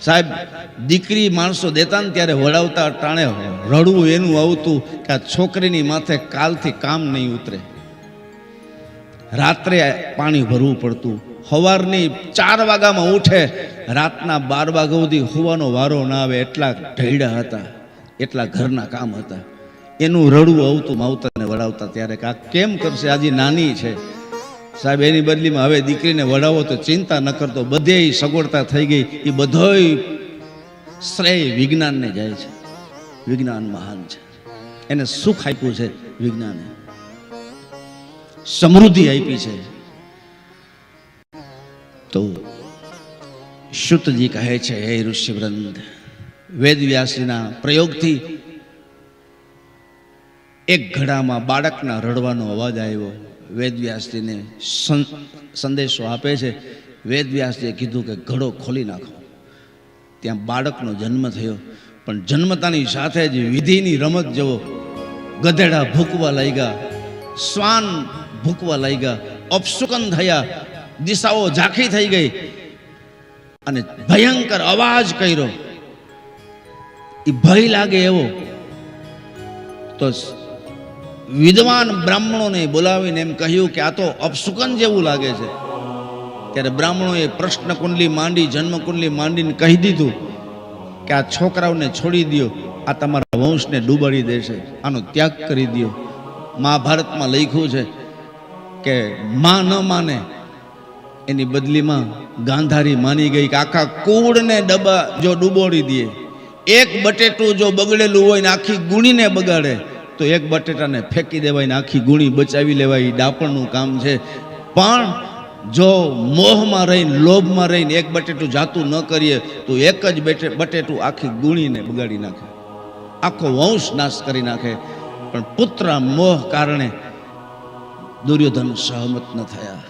સાહેબ, દીકરી માણસો દેતા ને ત્યારે વડાવતા ટાણે રડવું એનું આવતું કે આ છોકરીની માથે કાલથી કામ નહીં ઉતરે. રાત્રે પાણી ભરવું પડતું. સવારની ચાર વાગ્યામાં ઉઠે, રાતના બાર વાગ્યા સુધી હોવાનો વારો ના આવે એટલા ઢૈડા હતા, એટલા ઘરના કામ હતા. એનું રડવું આવતું, માવતરને વડાવતા ત્યારે કે આ કેમ કરશે? આજે નાની છે. સાહેબ, એની બદલીમાં હવે દીકરીને વડાવો તો ચિંતા ન કરતો બધે સગવડતા થઈ ગઈ. એ બધોય શ્રેય વિજ્ઞાનને જાય છે. વિજ્ઞાન મહાન છે. એને સુખ આપ્યું છે વિજ્ઞાને. સમૃદ્ધિ આપી છે. તો શુદ્ધજી કહે છે, હે ઋષિવૃંદ, વેદવ્યાસીના પ્રયોગથી એક ઘડામાં બાળકના રડવાનો અવાજ આવ્યો. વેદવ્યાસજીને સંદેશો આપે છે. વેદવ્યાસજીએ કીધું કે ઘડો ખોલી નાખો. ત્યાં બાળકનો જન્મ થયો. પણ જન્મતાની સાથે જ વિધિની રમત જેવો ગધેડા ભૂકવા લાગ્યા. શ્વાન ભૂકવા લાગ્યા. અપશુકન થયા. દિશાઓ ઝાંખી થઈ ગઈ. અને ભયંકર અવાજ કર્યો. એ ભય લાગે એવો. તો વિદ્વાન બ્રાહ્મણોને બોલાવીને એમ કહ્યું કે આ તો અપશુકન જેવું લાગે છે. ત્યારે બ્રાહ્મણોએ પ્રશ્ન કુંડલી માંડી જન્મ કુંડલી માંડીને કહી દીધું કે આ છોકરાઓને છોડી દ્યો, આ તમારા વંશને ડૂબાડી દેશે, આનો ત્યાગ કરી દો મહાભારતમાં લખ્યું છે કે માં ન માને, એની બદલીમાં ગાંધારી માની ગઈ કે આખા કૂળને ડબા જો ડૂબોડી દે, એક બટેટું જો બગડેલું હોય ને આખી ગુણીને બગાડે તો એક બટેટાને ફેંકી દેવાય ને આખી ગુણી બચાવી લેવાય એ ડાપણનું કામ છે. પણ જો મોહમાં રહીને, લોભમાં રહીને એક બટેટું જાતું ન કરીએ, તો એક જ બેટે, બટેટું આખી ગુણીને બગાડી નાખે. આખો વંશ નાશ કરી નાખે. પણ પુત્ર મોહ કારણે દુર્યોધન સહમત ન થયા.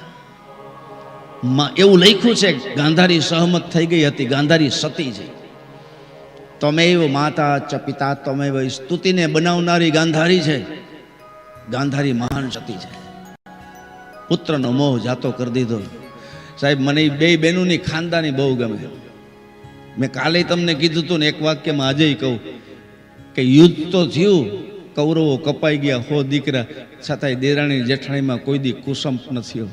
માં એવું લખ્યું છે, ગાંધારી સહમત થઈ ગઈ હતી, ગાંધારી સતી છે તમેવ માતા ચ પિતા તમેવ સ્તુતિને બનાવનારી ગાંધારી છે. ગાંધારી મહાન શક્તિ છે. પુત્રનો મોહ જાતો કરી દીધો. સાહેબ, મને બે બહેનોની ખાનદાની બહુ ગમે. મેં કાલે તમને કીધું હતું ને એક વાક્યમાં આજે કહું કે યુદ્ધ તો થયું, કૌરવો કપાઈ ગયા, હો દીકરા, છતાંય દેરાણી જેઠાણીમાં કોઈ દી કુસંપ ન થયો.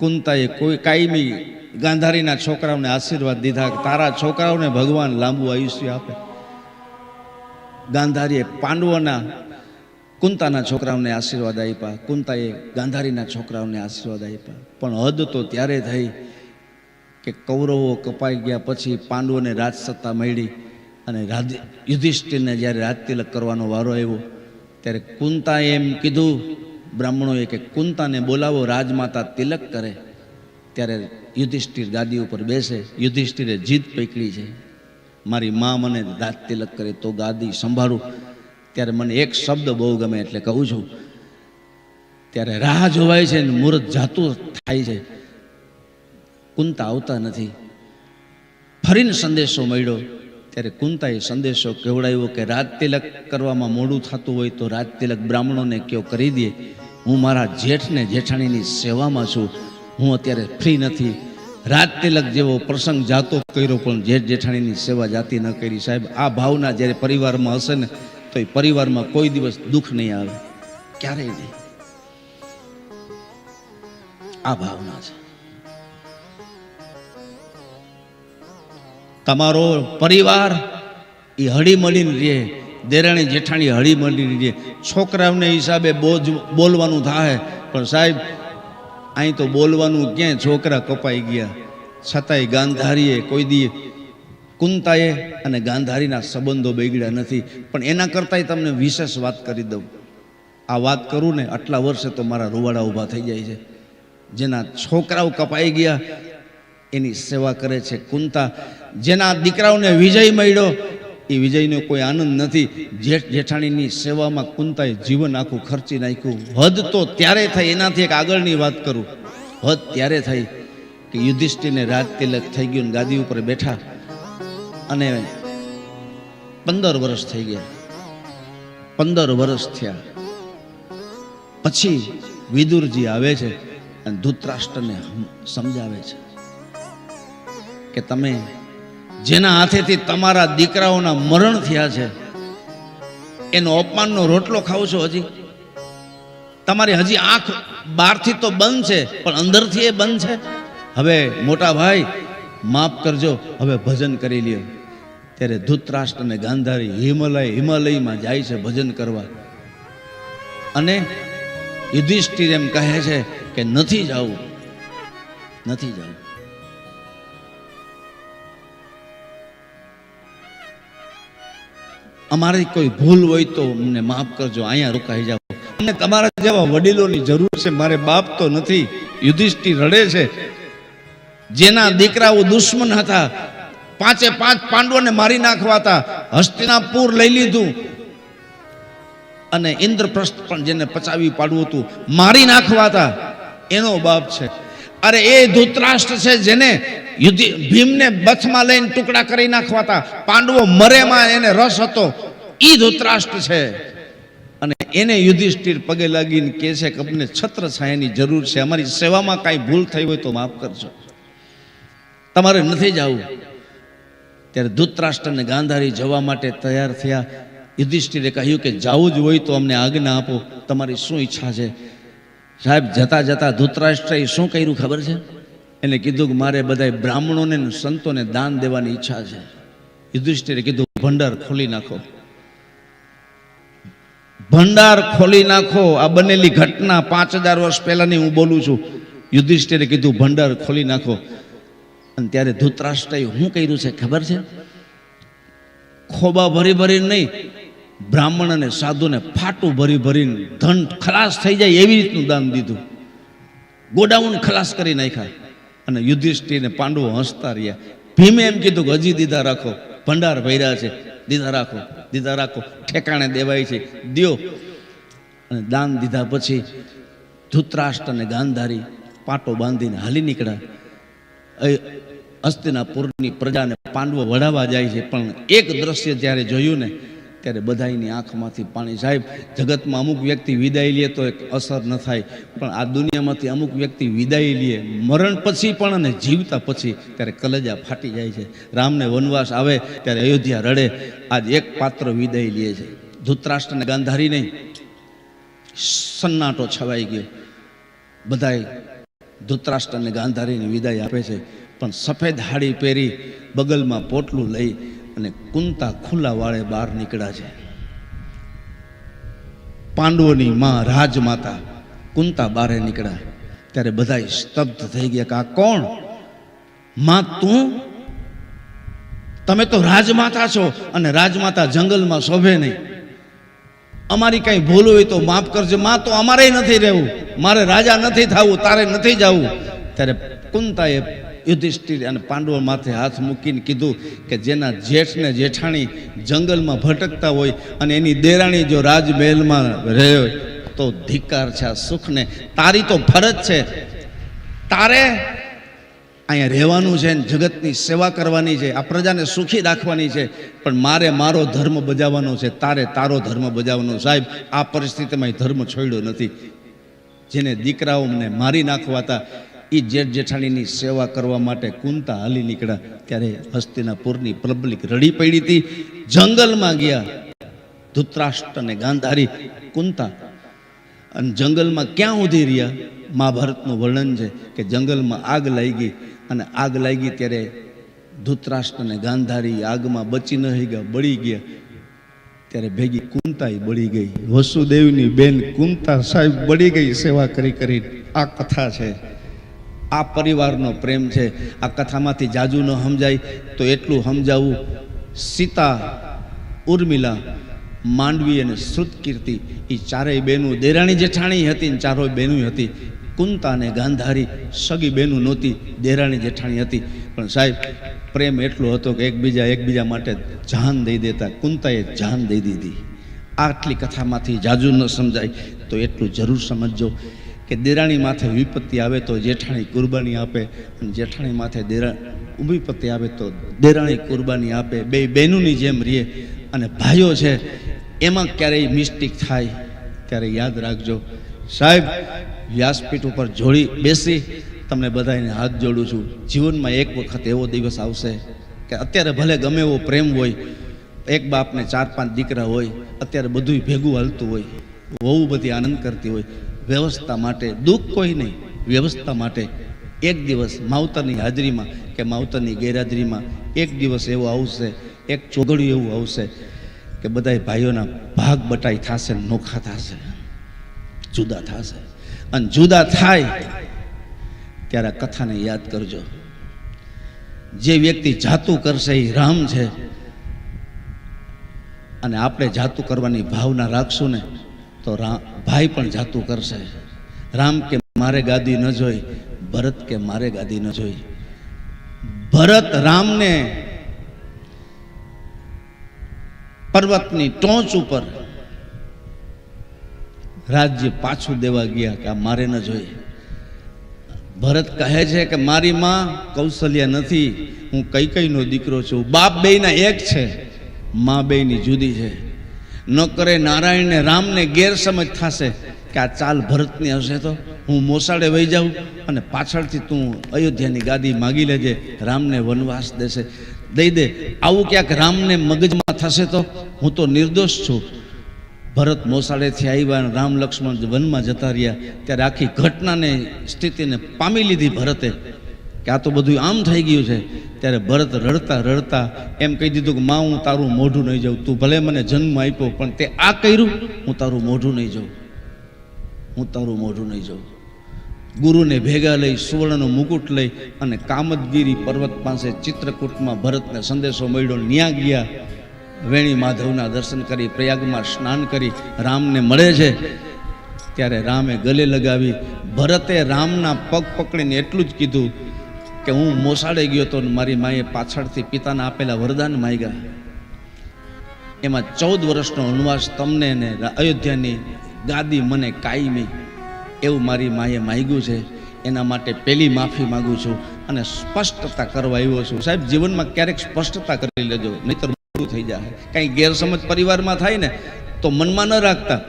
કુંતાએ કોઈ કાયમી ગાંધારીના છોકરાઓને આશીર્વાદ દીધા તારા છોકરાઓને ભગવાન લાંબુ આયુષ્ય આપે. ગાંધારીએ પાંડવોના કુંતાના છોકરાઓને આશીર્વાદ આપ્યા. કુંતાએ ગાંધારીના છોકરાઓને આશીર્વાદ આપ્યા. પણ હદ તો ત્યારે થઈ કે કૌરવો કપાઈ ગયા પછી પાંડવોને રાજસત્તા મળી અને યુધિષ્ઠિરને જ્યારે રાજતિલક કરવાનો વારો આવ્યો, ત્યારે કુંતાએ એમ કીધું બ્રાહ્મણોએ કે, કુંતાને બોલાવો, રાજમાતા તિલક કરે. ત્યારે યુધિષ્ઠિર ગાદી ઉપર બેસે. યુધિષ્ઠિરે જીદ પકડી છે. મારી મા મને દાંત તિલક કરે, તો ગાદી સંભાળું. ત્યારે મને એક શબ્દ બહુ ગમે એટલે કહું છું. ત્યારે રાહ જોવાય છે ને મુહૂર્ત જાતું થાય છે. કુંતા આવતા નથી. ફરીને સંદેશો મળ્યો. ત્યારે કુંતાએ સંદેશો કેવડાવ્યો કે, રાત તિલક કરવામાં મોડું થતું હોય તો રાત તિલક બ્રાહ્મણોને કયો કરી દે. હું મારા જેઠને જેઠાણીની સેવામાં છું. હું અત્યારે ફ્રી નથી. રાત તિલક જેવો પ્રસંગ જાતો કર્યો, પણ જેઠ જેઠાણીની સેવા જાતી ન કરી. સાહેબ, આ ભાવના જ્યારે પરિવારમાં હશે ને, તો એ પરિવારમાં કોઈ દિવસ દુઃખ નહીં આવે. ક્યારેય નહીં. આ ભાવના છે. તમારો પરિવાર એ હળીમળીને રહે. દેરાણી જેઠાણી હળીમળીને રહે. છોકરાઓને હિસાબે બોજ બોલવાનું થાય પણ સાહેબ અહીં તો બોલવાનું ક્યાં છોકરા કપાઈ ગયા? છતાંય ગાંધારીએ કોઈ દી કુંતાએ અને ગાંધારીના સંબંધો બગડ્યા નથી. પણ એના કરતાંય તમને વિશેષ વાત કરી દઉં. આ વાત કરું ને આટલા વર્ષે તો મારા રૂવાડા ઊભા થઈ જાય છે. જેના છોકરાઓ કપાઈ ગયા એની સેવા કરે છે કુંતા. જેના દીકરાઓને વિજય મળ્યો, એ વિજયનો કોઈ આનંદ નથી. જેઠ જેઠાણીની સેવામાં કુંતાએ જીવન આખું ખર્ચી નાખ્યું. હદ તો ત્યારે થઈ એનાથી એક આગળની વાત કરું. હદ ત્યારે થઈ કે યુધિષ્ઠિરને રાજ તિલક થઈ ગયું ગાદી ઉપર બેઠા. અને પંદર વર્ષ થઈ ગયા. પંદર વર્ષ થયા. પછી વિદુરજી આવે છે અને ધૃતરાષ્ટ્રને સમજાવે છે. કે તમે જેના હાથેથી તમારા દીકરાઓના મરણ થયા છે, એનો અપમાનનો રોટલો ખાવ છો હજી? તમારી હજી આંખ બહારથી તો બંધ છે, પણ અંદરથી એ બંધ છે? હવે મોટા ભાઈ, માફ કરજો, હવે ભજન કરી લ્યો. ત્યારે ધૂતરાષ્ટ્ર અને ગાંધારી હિમાલય, હિમાલયમાં જાય છે ભજન કરવા. અને યુધિષ્ઠિર એમ કહે છે કે નથી જવું નથી જવું. અમારી કોઈ ભૂલ હોય તો અમને માફ કરજો, અહીંયા રોકાઈ જાઓ. અમને તમારા જેવા વડીલોની જરૂર છે, મારે બાપ તો નથી, યુધિષ્ઠિર રડે છે. જેના દીકરાઓ દુશ્મન હતા, પાંચે પાંચ પાંડવોને મારી નાખવા હતા, હસ્તિનાપુર લઈ લીધું. અને ઇન્દ્રપ્રસ્થ પણ જેને પચાવી પાડવું હતું, મારી નાખવા હતા. એનો બાપ છે. અરે એ ધૂતરાષ્ટ્ર છે જેને યુધિ ભીમને બથમાં લઈને ટુકડા કરી નાખવા હતા પાંડવો મરેમાં એને રસ હતો. એ ધૂતરાષ્ટ્ર છે. અને એને યુધિષ્ઠિર પગે લાગીને કહે છે કે અમને છત્ર છાયાની જરૂર છે. અમારી સેવામાં કાંઈ ભૂલ થઈ હોય તો માફ કરજો. તમારે નથી જવું ત્યારે ધૂતરાષ્ટ્રને ગાંધારી જવા માટે તૈયાર થયા. યુધિષ્ઠિરે કહ્યું કે જવું જ હોય તો અમને આજ્ઞા આપો. તમારી શું ઈચ્છા છે? સાહેબ, જતા જતા ધૂતરાષ્ટ્રએ શું કર્યું ખબર છે? એને કીધું કે મારે બધા બ્રાહ્મણોને સંતોને દાન દેવાની ઈચ્છા છે. યુધિષ્ઠિરે કીધું, ભંડાર ખોલી નાખો. ભંડાર ખોલી નાખો. આ બનેલી ઘટના પાંચ હજાર વર્ષ પહેલાની હું બોલું છું. યુધિષ્ઠિરે કીધું, ભંડાર ખોલી નાખો. અને ત્યારે ધૂતરાષ્ટ્રએ શું કર્યું છે ખબર છે? ખોબા ભરી ભરી નહીં બ્રાહ્મણ અને સાધુને ફાટું ભરી ભરીને ધન ખલાસ થઈ જાય એવી રીતનું દાન દીધું. ગોડાઉન ખલાસ કરી નાખ્યા અને યુધિષ્ઠિરને પાંડવો હસતા રહ્યા. ભીમે એમ કીધું કે હજી દીધા રાખો, ભંડાર ભર્યા છે, દીધા રાખો દીધા રાખો, ઠેકાણે દેવાય છે, દ્યો. અને દાન દીધા પછી ધૂતરાષ્ટ્ર અને ગાંધારી પાટો બાંધીને હાલી નીકળ્યા. એ હસ્તિનાપુરની પ્રજાને પાંડવો વડાવવા જાય છે, પણ એક દ્રશ્ય જ્યારે જોયું ને ત્યારે બધાની આંખમાંથી પાણી સાહેબ, જગતમાં અમુક વ્યક્તિ વિદાય લે તો એક અસર ન થાય. પણ આ દુનિયામાંથી અમુક વ્યક્તિ વિદાય લે, મરણ પછી પણ અને જીવતા પછી ત્યારે કલેજા ફાટી જાય છે. રામને વનવાસ આવે ત્યારે અયોધ્યા રડે. આજ એક પાત્ર વિદાય લે છે. ધૂતરાષ્ટ્રને ગાંધારી નહીં સન્નાટો છવાઈ ગયો. બધાય ધૂતરાષ્ટ્રને ગાંધારીને વિદાય આપે છે. પણ સફેદ હાડી પહેરી બગલમાં પોટલું લઈ અને કુંતા ખુલ્લા વાળે બહાર નીકળ્યા છે. પાંડવોની માં રાજમાતા કુંતા બારે નીકળ્યા. ત્યારે બધા સ્તબ્ધ થઈ ગયા કે આ કોણ? માં તું? તમે તો રાજમાતા છો અને રાજમાતા જંગલમાં શોભે નહીં. અમારી કઈ ભૂલ હોય તો માફ કરજો. માં તો અમારે નથી રહેવું. મારે રાજા નથી થવું, તારે નથી જવું. ત્યારે કુંતાએ યુધિષ્ઠિર અને પાંડવો માથે હાથ મૂકીને કીધું કે જેના જેઠ ને જેઠાણી જંગલમાં ભટકતા હોય અને એની દેરાણી જો રાજમહેલમાં રહે તો ધિક્કાર છે આ સુખને. તારી તો ફરજ છે. તારે અહીંયા રહેવાનું છે ને જગતની સેવા કરવાની છે, આ પ્રજાને સુખી રાખવાની છે, પણ મારે મારો ધર્મ બજાવવાનો છે, તારે તારો ધર્મ બજાવવાનો. સાહેબ, આ પરિસ્થિતિમાં ધર્મ છોડ્યો નથી. જેને દીકરાઓને મારી નાખવાતા એ જેઠ જેઠાણીની સેવા કરવા માટે કુંતા હાલી નીકળ્યા ત્યારે હસ્તિનાપુરની પબ્લિક રડી પડી હતી. જંગલમાં ગયા. ધૂતરાષ્ટ્ર અને ગાંધારી કુંતા અને જંગલમાં ક્યાં ઉધી રહ્યા? મહાભારતનું વર્ણન છે કે જંગલમાં આગ લાગી અને આગ લાગી ત્યારે ધૂતરાષ્ટ્ર અને ગાંધારી આગમાં બચી ન ગયા, બળી ગયા. ત્યારે ભેગી કુંતાઈ બળી ગઈ. વસુદેવની બેન કુંતા સાહેબ બળી ગઈ, સેવા કરી કરી આ કથા છે. આ પરિવારનો પ્રેમ છે. આ કથામાંથી જાજુ ન સમજાય તો એટલું સમજાવવું સીતા, ઉર્મિલા, માંડવી અને શ્રુતકીર્તિ એ ચારેય બેનું દેરાણી જેઠાણી હતી ને ચારોય બહેનું હતી. કુંતા અને ગાંધારી સગી બહેનું નહોતી, દેરાણી જેઠાણી હતી. પણ સાહેબ, પ્રેમ એટલો હતો કે એકબીજા એકબીજા માટે જાન દઈ દેતા. કુંતાએ જાન દઈ દીધી. આટલી કથામાંથી જાજુ ન સમજાય તો એટલું જરૂર સમજજો. કે દેરાણી માથે વિપત્તિ આવે તો જેઠાણી કુરબાની આપે, અને જેઠાણી માથે દેરા વિપત્તિ આવે તો દેરાણી કુરબાની આપે. બે બહેનોની જેમ રહીએ, અને ભાઈઓ છે, એમાં ક્યારેય મિસ્ટેક થાય, ત્યારે યાદ રાખજો. સાહેબ, વ્યાસપીઠ ઉપર જોડી બેસી, તમને બધાને હાથ જોડું છું. જીવનમાં એક વખત એવો દિવસ આવશે કે અત્યારે ભલે ગમે એવો પ્રેમ હોય, એક બાપને ચાર પાંચ દીકરા હોય, અત્યારે બધું ભેગું હાલતું હોય બહુ બધી આનંદ કરતી હોય. વ્યવસ્થા માટે, દુઃખ કોઈ નહીં. વ્યવસ્થા માટે એક દિવસ માવતરની હાજરીમાં કે માવતરની ગેરહાજરીમાં એક દિવસ એવો આવશે, એક ચોગડિયું એવું આવશે કે બધાય ભાઈઓના ભાગ બટાઈ થશે નોખા થશે. જુદા થશે. અને જુદા થાય ત્યારે કથાને યાદ કરજો. જે વ્યક્તિ જાતું કરશે એ રામ છે. અને આપણે જાતું કરવાની ભાવના રાખશું ને તો રામ ભાઈ પણ જાતું કરશે. રામ કે મારે ગાદી ન જોઈ, ભરત કે મારે ગાદી ન જોઈ. ભરત રામને પર્વતની ટોચ ઉપર રાજ્ય પાછું દેવા ગયા કે આ મારે ન જોઈએ ભરત કહે છે કે મારી માં કૌશલ્યા નથી, હું કઈ કઈનો દીકરો છું. બાપ બેયના એક છે, મા બેયની જુદી છે. ન કરે નારાયણને રામને ગેરસમજ થશે કે આ ચાલ ભરતની હશે તો હું મોસાળે વહી જાઉં અને પાછળથી તું અયોધ્યાની ગાદી માગી લેજે, રામને વનવાસ દેશે. દઈ દે, આવું ક્યાંક રામને મગજમાં થશે તો હું તો નિર્દોષ છું. ભરત મોસાળેથી આવ્યા અને રામ લક્ષ્મણ વનમાં જતા રહ્યા. ત્યારે આખી ઘટનાને, સ્થિતિને પામી લીધી ભરતે. કે આ તો બધું આમ થઈ ગયું છે. ત્યારે ભરત રડતા રડતા એમ કહી દીધું કે, માં, હું તારું મોઢું નહીં જાઉં. તું ભલે મને જન્મ આપ્યો, પણ તે આ કર્યું, હું તારું મોઢું નહીં જાઉં. હું તારું મોઢું નહીં જાઉં. ગુરુને ભેગા લઈ, સુવર્ણનો મુકુટ લઈ અને કામદગીરી પર્વત પાસે ચિત્રકૂટમાં ભરતને સંદેશો મળ્યો. ન્યા ગયા. વેણી માધવના દર્શન કરી, પ્રયાગમાં સ્નાન કરી, રામને મળે છે. ત્યારે રામે ગલે લગાવી. ભરતે રામના પગ પકડીને એટલું જ કીધું કે હું મોસાળે ગયો તો મારી માએ પાછળથી પિતાના આપેલા વરદાન માગ્યા. એમાં ચૌદ વર્ષનો વનવાસ તમને ને અયોધ્યાની ગાદી મને કાયમી એવું મારી માએ માગ્યું છે. એના માટે પહેલી માફી માગું છું અને સ્પષ્ટતા કરવા આવ્યો છું. સાહેબ, જીવનમાં ક્યારેક સ્પષ્ટતા કરી લેજો, નહીતર મોટું થઈ જાય. કાંઈ ગેરસમજ પરિવારમાં થાય ને, તો મનમાં ન રાખતા.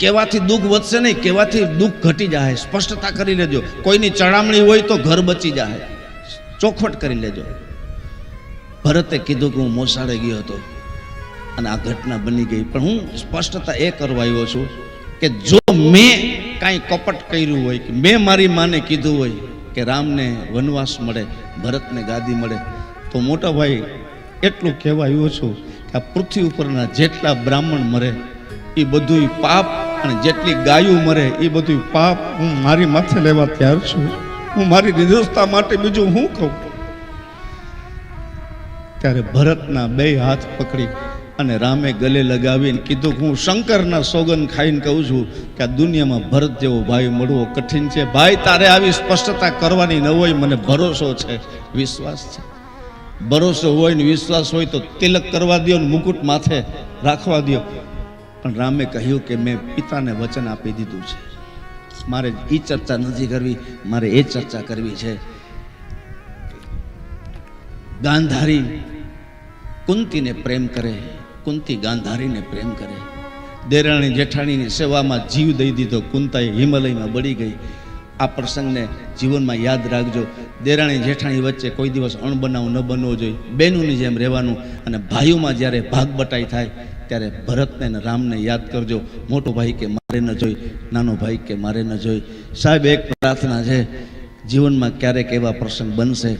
કેવાથી દુઃખ વધશે નહીં, કેવાથી દુઃખ ઘટી જાય સ્પષ્ટતા કરી લેજો. કોઈની ચડામણી હોય તો ઘર બચી જાય ચોખવટ કરી લેજો. ભરતે કીધું કે હું મોસાળે ગયો હતો અને આ ઘટના બની ગઈ. પણ હું સ્પષ્ટતા એ કરવા આવ્યો છું કે જો મેં કાંઈ કપટ કર્યું હોય કે મેં મારી માને કીધું હોય કે રામને વનવાસ મળે, ભરતને ગાદી મળે, તો મોટા ભાઈ એટલું કહેવા આવ્યો છું કે આ પૃથ્વી ઉપરના જેટલા બ્રાહ્મણ મરે, એ બધું પાપ અને જેટલી ગાયું મરે એ બધું પાપ હું મારી માથે લેવા તૈયાર છું. હું મારી નિર્દોષતા માટે બીજું હું કહું? ત્યારે ભરતના બે હાથ પકડી અને રામે ગલે લગાવીને કીધું હું શંકરના સોગન ખાઈને કહું છું કે આ દુનિયામાં ભરત જેવો ભાઈ મળવો કઠિન છે. ભાઈ, તારે આવી સ્પષ્ટતા કરવાની ન હોય, મને ભરોસો છે, વિશ્વાસ છે. ભરોસો હોય ને વિશ્વાસ હોય તો તિલક કરવા દો ને મુકુટ માથે રાખવા દો પણ રામે કહ્યું કે મેં પિતાને વચન આપી દીધું છે. મારે એ ચર્ચા નથી કરવી, મારે એ ચર્ચા કરવી છે. ગાંધારી કુંતીને પ્રેમ કરે, કુંતી ગાંધારીને પ્રેમ કરે. દેરાણી જેઠાણીની સેવામાં જીવ દઈ દીધો, કુંતાએ હિમાલયમાં બળી ગઈ. આ પ્રસંગને જીવનમાં યાદ રાખજો. દેરાણી જેઠાણી વચ્ચે કોઈ દિવસ અણબનાવ ન બનવો જોઈએ. બહેનોની જેમ રહેવાનું અને ભાઈઓમાં જ્યારે ભાગ બટાઈ થાય ત્યારે ભરતને અને રામને યાદ કરજો. મોટો ભાઈ કે મારે ન જોઈ, નાનો ભાઈ કે મારે ન જોઈ. સાહેબ, એક પ્રાર્થના છે. જીવનમાં ક્યારેક એવા પ્રસંગ બનશે.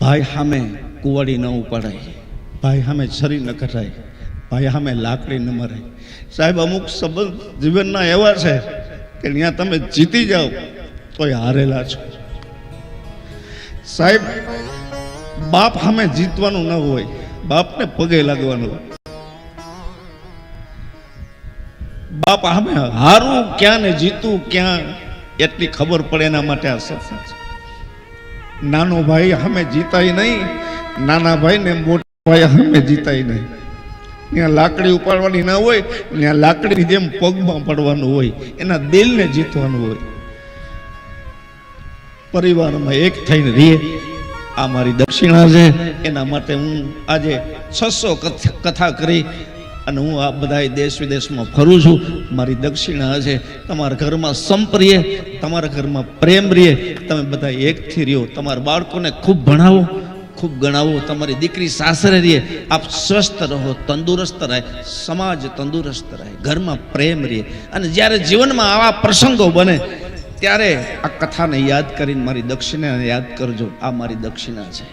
ભાઈ સામે કુવાડી ન ઉપાડાય. ભાઈ સામે છરી ન કઢાય. ભાઈ સામે લાકડી ન મરે સાહેબ, અમુક સંબંધ જીવનના એવા છે કે ત્યાં તમે જીતી જાઓ, તોય હારેલા છો. સાહેબ, બાપ સામે જીતવાનું ન હોય. બાપને પગે લાગવાનું હોય. બાપ અમે હારું ક્યાં ને જીતું ક્યાં, એટલી ખબર પડે એના માટે આ સત્સંગ છે. નાનો ભાઈ અમે જીતાય નહીં, નાના ભાઈ ને મોટા ભાઈ અમે જીતાય નહીં. ત્યાં લાકડી ઉપાડવાની ના હોય, ત્યાં લાકડી જેમ પગમાં પડવાનું હોય, એના દિલને જીતવાનું હોય. પરિવારમાં એક થઈને રહીએ, આ મારી દક્ષિણા છે, એના માટે હું આજે છસો કથા કરી અને હું આ બધા દેશ વિદેશમાં ફરું છું. મારી દક્ષિણા છે, તમારા ઘરમાં સંપ રહે તમારા ઘરમાં પ્રેમ રહે તમે બધા એકથી રહ્યો. તમારા બાળકોને ખૂબ ભણાવો, ખૂબ ગણાવો. તમારી દીકરી સાસરે રહે આપ સ્વસ્થ રહો, તંદુરસ્ત રહે, સમાજ તંદુરસ્ત રહે, ઘરમાં પ્રેમ રહે અને જ્યારે જીવનમાં આવા પ્રસંગો બને, ત્યારે આ કથાને યાદ કરીને મારી દક્ષિણાને યાદ કરજો. આ મારી દક્ષિણા છે.